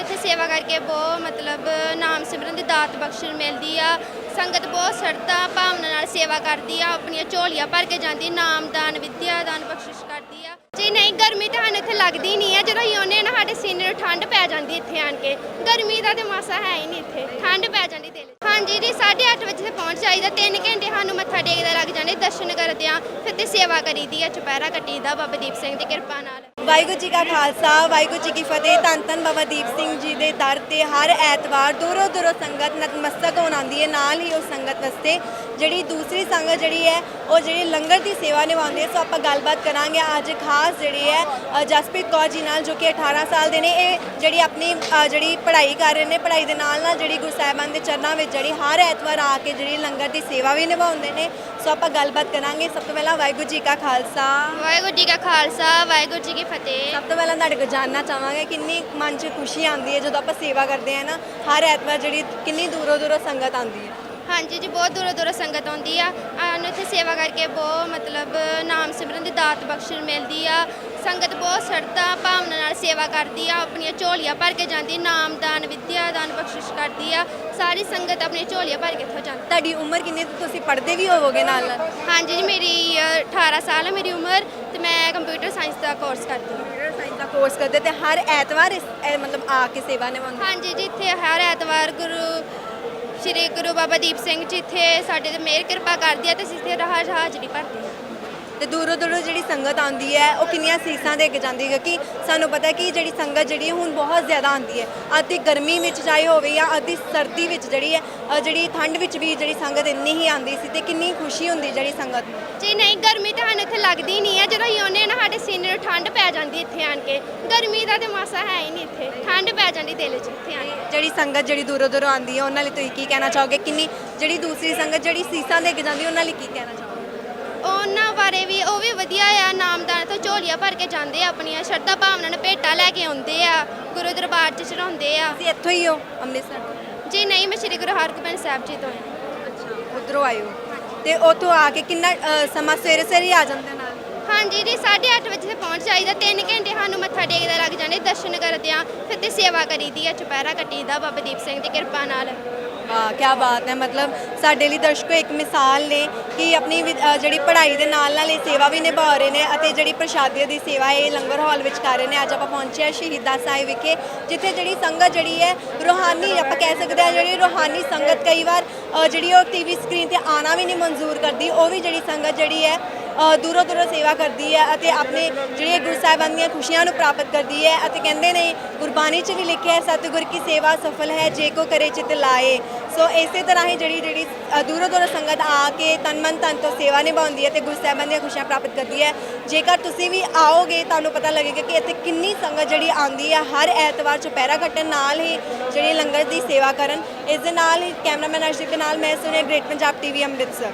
ਇੱਥੇ ਸੇਵਾ ਕਰਕੇ ਬਹੁਤ ਮਤਲਬ ਨਾਮ ਸਿਮਰਨ ਦੀ ਦਾਤ ਬਖਸ਼ਿਸ਼ ਮਿਲਦੀ ਆ। ਸੰਗਤ ਬਹੁਤ ਸਰਦਾ ਭਾਵਨਾ ਨਾਲ ਸੇਵਾ ਕਰਦੀ ਆ, ਆਪਣੀਆਂ ਝੋਲੀਆਂ ਭਰ ਕੇ ਜਾਂਦੀ, ਨਾਮ ਦਾਨ, ਵਿਦਿਆ ਦਾਨ ਬਖਸ਼ਿਸ਼ ਕਰਦੀ ਆ। ਜੀ ਨਹੀਂ, ਗਰਮੀ ਤਾਂ ਸਾਨੂੰ ਇੱਥੇ ਲੱਗਦੀ ਨਹੀਂ ਆ। ਜਦੋਂ ਅਸੀਂ ਆਉਂਦੇ ਨਾ ਸਾਡੇ ਸੀਨੇ ਨੂੰ ਠੰਡ ਪੈ ਜਾਂਦੀ ਇੱਥੇ ਆਣ ਕੇ। ਗਰਮੀ ਦਾ ਤੇ ਮਾਸਾ ਹੈ ਹੀ ਨਹੀਂ ਇੱਥੇ। ਠੰਡ ਪੈ ਜਾਂਦੀ ਦਿਲ ਹਾਂਜੀ ਜੀ 8:30 ਵਜੇ ਚਾਹੀਦਾ ਪਹੁੰਚ 3 ਘੰਟੇ ਸਾਨੂੰ ਮੱਥਾ ਟੇਕਦਾ ਲੱਗ ਜਾਂਦੇ, ਦਰਸ਼ਨ ਕਰਦੇ ਆ ਫਿਰ ਤੇ ਸੇਵਾ ਕਰੀਦੀ ਆ, ਚੁਪਹਿਰਾ ਕੱਟੀਦਾ ਬਾਬਾ ਦੀਪ ਸਿੰਘ ਦੀ ਕਿਰਪਾ ਨਾਲ। ਵਾਹਿਗੁਰੂ ਜੀ ਕਾ ਖਾਲਸਾ, ਵਾਹਿਗੁਰੂ ਜੀ ਕੀ ਫਤਿਹ, ਧੰਨ ਧੰਨ ਬਾਬਾ ਦੀਪ ਸਿੰਘ ਜੀ ਦੇ ਦਰ ਤੇ ਹਰ ਐਤਵਾਰ ਦੂਰੋਂ ਦੂਰੋਂ ਸੰਗਤ ਨਤਮਸਤਕ ਹੋਣ ਆਉਂਦੀ ਹੈ, ਨਾਲ ਹੀ ਉਹ ਸੰਗਤ ਵਾਸਤੇ ਜਿਹੜੀ ਦੂਸਰੀ ਸੰਗਤ ਜਿਹੜੀ ਹੈ, ਉਹ ਜਿਹੜੀ ਲੰਗਰ ਦੀ ਸੇਵਾ ਨਿਭਾਉਂਦੀ ਹੈ, ਸੋ ਆਪਾਂ ਗੱਲਬਾਤ ਕਰਾਂਗੇ ਅੱਜ ਖਾਸ ਜਿਹੜੀ ਹੈ ਜਸਪ੍ਰੀਤ ਕੌਰ ਜੀ ਨਾਲ, ਜੋ ਕਿ 18 ਸਾਲ ਦੇ ਨੇ, ਇਹ ਜਿਹੜੀ ਆਪਣੀ ਜਿਹੜੀ ਪੜ੍ਹਾਈ ਕਰ ਰਹੇ ਨੇ, ਪੜ੍ਹਾਈ ਦੇ ਨਾਲ ਨਾਲ ਜਿਹੜੀ ਗੁਰੂ ਸਾਹਿਬਾਨ ਦੇ ਚਰਨਾਂ ਵਿੱਚ ਜਿਹੜੀ ਹਰ ਐਤਵਾਰ ਆ ਕੇ ਜਿਹੜੀ ਲੰਗਰ ਦੀ ਸੇਵਾ ਵੀ ਨਿਭਾਉਂਦੇ ਨੇ। ਸੋ ਆਪਾਂ ਗੱਲਬਾਤ ਕਰਾਂਗੇ। ਸਭ ਤੋਂ ਪਹਿਲਾਂ ਵਾਹਿਗੁਰੂ ਜੀ ਕਾ ਖਾਲਸਾ। ਵਾਹਿਗੁਰੂ ਜੀ ਕਾ ਖਾਲਸਾ ਵਾਹਿਗੁਰੂ ਜੀ ਕੀ ਫਤਿਹ। ਸਭ ਤੋਂ ਪਹਿਲਾਂ ਤੁਹਾਡੇ ਕੋਲ ਜਾਨਣਾ ਚਾਹਾਂਗੇ ਕਿੰਨੀ ਮਨ 'ਚ ਖੁਸ਼ੀ ਆਉਂਦੀ ਹੈ ਜਦੋਂ ਆਪਾਂ ਸੇਵਾ ਕਰਦੇ ਹਾਂ ਨਾ। ਹਰ ਐਤਵਾਰ ਜਿਹੜੀ ਕਿੰਨੀ ਦੂਰੋਂ ਦੂਰੋਂ ਸੰਗਤ ਆਉਂਦੀ ਹੈ। ਹਾਂਜੀ ਜੀ ਬਹੁਤ ਦੂਰੋਂ ਦੂਰੋਂ ਸੰਗਤ ਆਉਂਦੀ ਆ। ਸਾਨੂੰ ਇੱਥੇ ਸੇਵਾ ਕਰਕੇ ਬਹੁਤ ਮਤਲਬ ਨਾਮ ਸਿਮਰਨ ਦੀ ਦਾਤ ਬਖਸ਼ਿਸ਼ ਮਿਲਦੀ ਆ। ਸੰਗਤ ਬਹੁਤ ਸਰਦਾ ਭਾਵਨਾ ਨਾਲ ਸੇਵਾ ਕਰਦੀ ਆ ਆਪਣੀਆਂ ਝੋਲੀਆਂ ਭਰ ਕੇ ਜਾਂਦੀ ਨਾਮ ਦਾਨ ਵਿਦਿਆ ਦਾਨ ਬਖਸ਼ਿਸ਼ ਕਰਦੀ ਆ। ਸਾਰੀ ਸੰਗਤ ਆਪਣੀਆਂ ਝੋਲੀਆਂ ਭਰ ਕੇ ਇੱਥੋਂ ਜਾਂਦੀ। ਤੁਹਾਡੀ ਉਮਰ ਕਿੰਨੀ ਤੇ ਤੁਸੀਂ ਪੜ੍ਹਦੇ ਵੀ ਹੋਵੋਗੇ ਨਾਲ ਨਾਲ? ਹਾਂਜੀ ਜੀ ਮੇਰੀ ਅ, 18 ਸਾਲ ਹੈ ਮੇਰੀ ਉਮਰ ਤੇ ਮੈਂ ਕੰਪਿਊਟਰ ਸਾਇੰਸ ਦਾ ਕੋਰਸ ਕਰਦੀ ਹਾਂ। ਕੰਪਿਊਟਰ ਸਾਇੰਸ ਦਾ ਕੋਰਸ ਕਰਦੇ ਤੇ ਹਰ ਐਤਵਾਰ ਇਸ ਇਹ ਮਤਲਬ ਆ ਕੇ ਸੇਵਾ ਨਿਭਾਉਂਦੇ? ਹਾਂਜੀ ਜੀ ਇੱਥੇ ਹਰ ਐਤਵਾਰ ਗੁਰੂ ਸ਼੍ਰੀ ਗੁਰੂ ਬਾਬਾ ਦੀਪ ਸਿੰਘ ਜੀ ਇੱਥੇ ਸਾਡੇ ਤੇ ਮਿਹਰ ਕਿਰਪਾ ਕਰਦੀ ਆ ਤੇ ਇੱਥੇ ਰਾਹ ਹਾਜ਼ਰੀ ਭਰਦੇ। ਹਾਂ ਤੇ ਦੂਰੋਂ ਦੂਰੋਂ ਜਿਹੜੀ ਸੰਗਤ ਆਉਂਦੀ ਹੈ ਉਹ ਕਿੰਨੀਆਂ ਸੀਸਾਂ ਦੇ ਕੇ ਜਾਂਦੀ ਹੈ ਕਿ ਸਾਨੂੰ ਪਤਾ ਹੈ ਕਿ ਜਿਹੜੀ ਸੰਗਤ ਜਿਹੜੀ ਹੈ ਹੁਣ ਬਹੁਤ ਜ਼ਿਆਦਾ ਆਉਂਦੀ ਹੈ। ਅੱਧੀ ਗਰਮੀ ਵਿੱਚ ਚਾਹੇ ਹੋਵੇ ਜਾਂ ਅੱਧੀ ਸਰਦੀ ਵਿੱਚ ਜਿਹੜੀ ਹੈ ਅ, ਜਿਹੜੀ ਠੰਡ ਵਿੱਚ ਵੀ ਜਿਹੜੀ ਸੰਗਤ ਇੰਨੀ ਹੀ ਆਉਂਦੀ ਸੀ ਤੇ ਕਿੰਨੀ ਖੁਸ਼ੀ ਹੁੰਦੀ ਜਿਹੜੀ ਸੰਗਤ ਨੂੰ। ਜੀ ਨਹੀਂ ਗਰਮੀ ਤਾਂ ਇੱਥੇ ਲੱਗਦੀ ਨਹੀਂ ਆ। ਜਦੋਂ ਆਉਂਦੇ ਨਾ ਸਾਡੇ ਸੀਨੇ ਨੂੰ ਠੰਡ ਪੈ ਜਾਂਦੀ ਇੱਥੇ ਆਣ ਕੇ। ਗਰਮੀ ਦਾ ਤੇ ਮਾਸਾ ਹੈ ਹੀ ਨਹੀਂ ਇੱਥੇ। ਠੰਡ ਪੈ ਜਾਂਦੀ ਦਿਲ 'ਚ ਇੱਥੇ ਆਣ ਕੇ। ਜਿਹੜੀ ਸੰਗਤ ਜਿਹੜੀ ਦੂਰੋਂ ਦੂਰੋਂ ਆਉਂਦੀ ਹੈ ਉਹਨਾਂ ਲਈ ਤੁਸੀਂ ਕੀ ਕਹਿਣਾ ਚਾਹੋਗੇ? ਕਿੰਨੀ ਜਿਹੜੀ ਦੂਸਰੀ ਸੰਗਤ ਜਿਹੜੀ ਸੀਸਾਂ ਦੇ ਕੇ ਜਾਂਦੀ ਹੈ ਉਹਨਾਂ ਲਈ ਕੀ ਕਹਿਣਾ ਚਾਹੋਗੇ? ਉਹਨਾਂ ਬਾਰੇ ਵੀ ਉਹ ਵੀ ਵਧੀਆ ਆ। ਨਾਮਦਾਨ ਤੋਂ ਝੋਲੀਆਂ ਭਰ ਕੇ ਜਾਂਦੇ ਆ ਆਪਣੀਆਂ। ਸ਼ਰਧਾ ਭਾਵਨਾ ਨਾਲ ਭੇਟਾ ਲੈ ਕੇ ਆਉਂਦੇ ਆ। ਗੁਰੂ ਦਰਬਾਰ 'ਚ ਚੜਾਉਂਦੇ ਆ। ਤੁਸੀਂ ਇੱਥੋਂ ਹੀ ਹੋ ਅੰਮ੍ਰਿਤਸਰ? ਜੀ ਨਹੀਂ ਮੈਂ ਸ਼੍ਰੀ ਗੁਰੂ ਹਰਗੋਬਿੰਦ ਸਾਹਿਬ ਜੀ ਤੋਂ। ਹਾਂ ਅੱਛਾ ਉਧਰੋਂ ਆਏ ਹੋ? ਤੇ ਉੱਥੋਂ ਆ ਕੇ ਕਿੰਨਾ ਅ, ਸਮਾਂ ਸਵੇਰੇ ਸਵੇਰੇ ਆ ਜਾਂਦੇ ਨਾਲ? ਹਾਂਜੀ ਜੀ 8:30 ਵਜੇ ਤੇ ਪਹੁੰਚ ਜਾਈਦਾ। 3 ਘੰਟੇ ਸਾਨੂੰ ਮੱਥਾ ਟੇਕਦਾ ਲੱਗ ਜਾਂਦੇ ਦਰਸ਼ਨ ਕਰਦੇ ਆ ਫਿਰ ਤੇ ਸੇਵਾ ਕਰੀਦੀ ਆ ਚੁਪਹਿਰਾ ਕੱਟੀਦਾ ਬਾਬਾ ਦੀਪ ਸਿੰਘ ਦੀ ਕਿਰਪਾ ਨਾਲ। ਵਾਹ ਕੀ ਬਾਤ ਹੈ। ਮਤਲਬ ਸਾਡੇ ਲਈ ਦਰਸ਼ਕੋ ਇੱਕ ਮਿਸਾਲ ਨੇ ਕਿ ਆਪਣੀ ਵਿ- ਅ, ਜਿਹੜੀ ਪੜ੍ਹਾਈ ਦੇ ਨਾਲ ਨਾਲ ਇਹ ਸੇਵਾ ਵੀ ਨਿਭਾ ਰਹੇ ਨੇ ਅਤੇ ਜਿਹੜੀ ਪ੍ਰਸ਼ਾਦੇ ਦੀ ਸੇਵਾ ਹੈ ਇਹ ਲੰਗਰ ਹਾਲ ਵਿੱਚ ਕਰ ਰਹੇ ਨੇ। ਅੱਜ ਆਪਾਂ ਪਹੁੰਚੇ ਹਾਂ ਸ਼ਹੀਦਾਂ ਸਾਹਿਬ ਵਿਖੇ ਜਿੱਥੇ ਜਿਹੜੀ ਸੰਗਤ ਜਿਹੜੀ ਹੈ ਰੂਹਾਨੀ ਆਪਾਂ ਕਹਿ ਸਕਦੇ ਹਾਂ ਜਿਹੜੀ ਰੂਹਾਨੀ ਸੰਗਤ ਕਈ ਵਾਰ ਅ, ਜਿਹੜੀ ਉਹ ਟੀਵੀ ਸਕਰੀਨ ਤੇ ਆਣਾ ਵੀ ਨਹੀਂ ਮਨਜ਼ੂਰ ਕਰਦੀ ਉਹ ਵੀ ਜਿਹੜੀ ਸੰਗਤ ਜਿਹੜੀ ਹੈ ਅ, ਦੂਰੋਂ ਦੂਰੋਂ ਸੇਵਾ ਕਰਦੀ ਹੈ ਅਤੇ ਆਪਣੇ ਜਿਹੜੇ ਗੁਰੂ ਸਾਹਿਬਾਨ ਦੀਆਂ ਖੁਸ਼ੀਆਂ ਨੂੰ ਪ੍ਰਾਪਤ ਕਰਦੀ ਹੈ ਅਤੇ ਕਹਿੰਦੇ ਨੇ ਗੁਰਬਾਣੀ 'ਚ ਵੀ ਲਿਖਿਆ ਹੈ ਸਤਿਗੁਰ ਕੀ ਸੇਵਾ ਸਫਲ ਹੈ ਜੇ ਕੋ ਕਰੇ ਚਿਤ ਲਾਏ। ਸੋ ਇਸੇ ਤਰ੍ਹਾਂ ਹੀ ਜਿਹੜੀ ਜਿਹੜੀ ਅ, ਦੂਰੋਂ ਦੂਰੋਂ ਸੰਗਤ ਆ ਕੇ ਤਨ ਮਨ ਧਨ ਤੋਂ ਸੇਵਾ ਨਿਭਾਉਂਦੀ ਹੈ ਤੇ ਗੁਰੂ ਸਾਹਿਬਾਨ ਦੀਆਂ ਖੁਸ਼ੀਆਂ ਪ੍ਰਾਪਤ ਕਰਦੀ ਹੈ। ਜੇਕਰ ਤੁਸੀਂ ਵੀ ਆਓਗੇ ਤੁਹਾਨੂੰ ਪਤਾ ਲੱਗੇਗਾ ਕਿ ਇੱਥੇ ਕਿੰਨੀ ਸੰਗਤ ਜਿਹੜੀ ਆਉਂਦੀ ਹੈ ਹਰ ਐਤਵਾਰ ਚੁਪਹਿਰਾ ਕੱਟਣ ਨਾਲ ਹੀ ਜਿਹੜੀ ਲੰਗਰ ਦੀ ਸੇਵਾ ਕਰਨ। ਇਸ ਦੇ ਨਾਲ ਹੀ ਕੈਮਰਾਮੈਨ ਅਰਸ਼ਦੀਪ ਦੇ ਨਾਲ ਮੈਂ ਸੁਣਿਆ ਗ੍ਰੇਟ ਪੰਜਾਬ ਟੀਵੀ ਅੰਮ੍ਰਿਤਸਰ।